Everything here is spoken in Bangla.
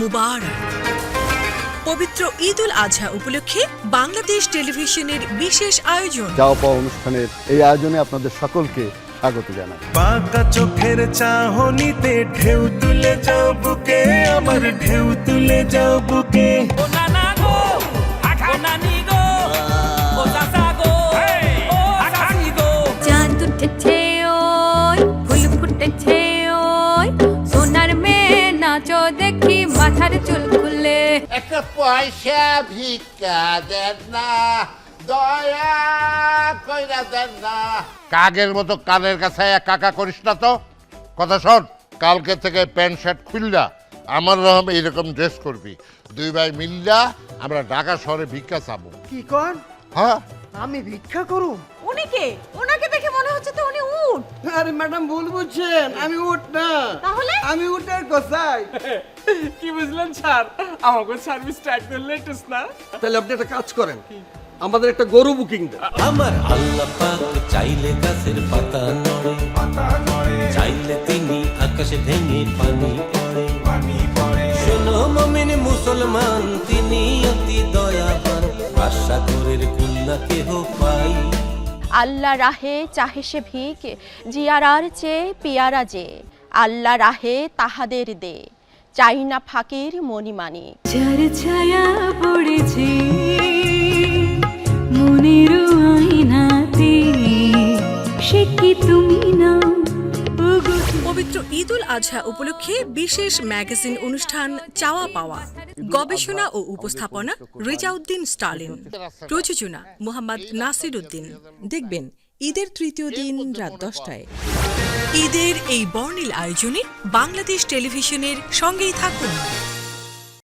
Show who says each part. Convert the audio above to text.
Speaker 1: মুবারক। পবিত্র ঈদ উল আজহা উপলক্ষে বাংলাদেশ টেলিভিশনের বিশেষ আয়োজন।
Speaker 2: যাওয়া পাওয়া অনুষ্ঠানের এই আয়োজনে আপনাদের সকলকে স্বাগত জানাই।
Speaker 3: বাঁকা চোখের চাহনিতে ঢেউ তুলে যাও বুকে আমার ঢেউ তুলে যাও বুকে।
Speaker 4: ও নানা গো ও নানি গো ও চাচা গো ও চাচি গো।
Speaker 5: চাঁদ উঠেছে ওই ফুল ফুটেছে নাচো দেখি মাথার চুল খুলে।
Speaker 6: একটা পয়সা ভিক্ষা দেন না দয়া কইরা দেন না। কাগের মতো কানের কাছে কাকা করিস না তো। কথা শোন কালকে থেকে প্যান্ট শার্ট খুললা আমার রকম এইরকম ড্রেস করবি। দুই ভাই মিল্লা আমরা ঢাকা শহরে ভিক্ষা চাবো।
Speaker 7: কি কন?
Speaker 6: হ্যাঁ?
Speaker 7: আমি ভিক্ষা করুম?
Speaker 8: উনি কে? ওনাকে দেখে মনে হচ্ছে তো উনি উট।
Speaker 7: আরে ম্যাডাম ভুল বুঝছেন। আমি উঠ না।
Speaker 8: তাহলে?
Speaker 7: আমি উঠের কোথায়
Speaker 4: কি বুঝলেন স্যার? আমাকে সার্ভিস ট্র্যাক লেটেস্ট না?
Speaker 7: তাহলে আপনি একটা কাজ করেন। আমাদের একটা গরু বুকিং দেন।
Speaker 9: আমার আল্লাহ পাক চাইলে গাছের পাতা নড়ে। চাইলে তিনি আকাশে ভেঙে পানি পড়ে শোনো মমিন মুসলমান তিনি অতি দয়াবান। আশাকরের কন্যা কেহ পাই।
Speaker 10: আল্লাহ রাহে চাহে সে ভিক জিয়ারার চেয়ে পিয়ারা যে। আল্লাহ রাহে তাহাদের দে চাই না ফাঁকির মণিমানি
Speaker 5: যার ছায়া পড়েছে
Speaker 1: পবিত্র ঈদ উল আজহা উপলক্ষে বিশেষ ম্যাগাজিন অনুষ্ঠান চাওয়া পাওয়া। গবেষণা ও উপস্থাপনা রেজাউদ্দিন স্টালিন, প্রযোজনা মোহাম্মদ নাসির উদ্দিন
Speaker 11: দেখবেন ঈদের তৃতীয় দিন রাত দশটায়।
Speaker 1: ঈদের এই বর্ণিল আয়োজনে বাংলাদেশ টেলিভিশনের সঙ্গেই থাকুন।